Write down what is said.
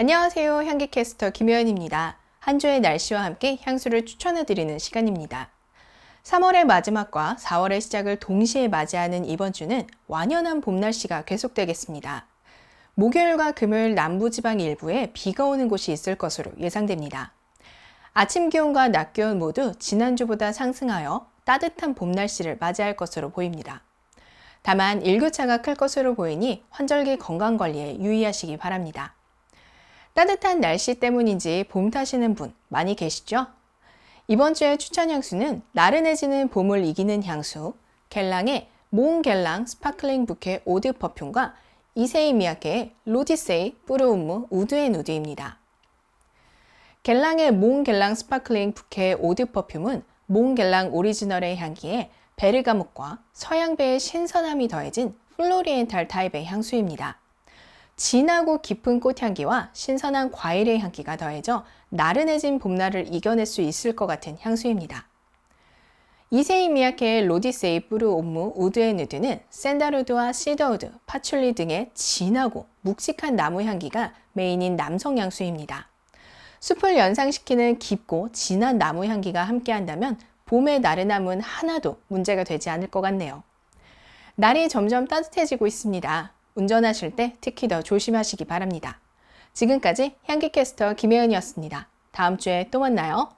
안녕하세요. 향기캐스터 김효연입니다. 한 주의 날씨와 함께 향수를 추천해드리는 시간입니다. 3월의 마지막과 4월의 시작을 동시에 맞이하는 이번 주는 완연한 봄 날씨가 계속되겠습니다. 목요일과 금요일 남부지방 일부에 비가 오는 곳이 있을 것으로 예상됩니다. 아침 기온과 낮 기온 모두 지난주보다 상승하여 따뜻한 봄 날씨를 맞이할 것으로 보입니다. 다만 일교차가 클 것으로 보이니 환절기 건강 관리에 유의하시기 바랍니다. 따뜻한 날씨 때문인지 봄 타시는 분 많이 계시죠? 이번 주의 추천 향수는 나른해지는 봄을 이기는 향수 겔랑의 몽겔랑 스파클링 부케 오드 퍼퓸과 이세이 미야케의 로디세이 뿌르운무 우드의 누드입니다. 겔랑의 몽겔랑 스파클링 부케 오드 퍼퓸은 몽겔랑 오리지널의 향기에 베르가못과 서양배의 신선함이 더해진 플로리엔탈 타입의 향수입니다. 진하고 깊은 꽃향기와 신선한 과일의 향기가 더해져 나른해진 봄날을 이겨낼 수 있을 것 같은 향수입니다. 이세이 미야케의 로디세이 뿌르 옴무 우드의 누드는 샌다루드와 시더우드, 파출리 등의 진하고 묵직한 나무 향기가 메인인 남성 향수입니다. 숲을 연상시키는 깊고 진한 나무 향기가 함께한다면 봄의 나른함은 하나도 문제가 되지 않을 것 같네요. 날이 점점 따뜻해지고 있습니다. 운전하실 때 특히 더 조심하시기 바랍니다. 지금까지 향기캐스터 김혜은이었습니다. 다음 주에 또 만나요.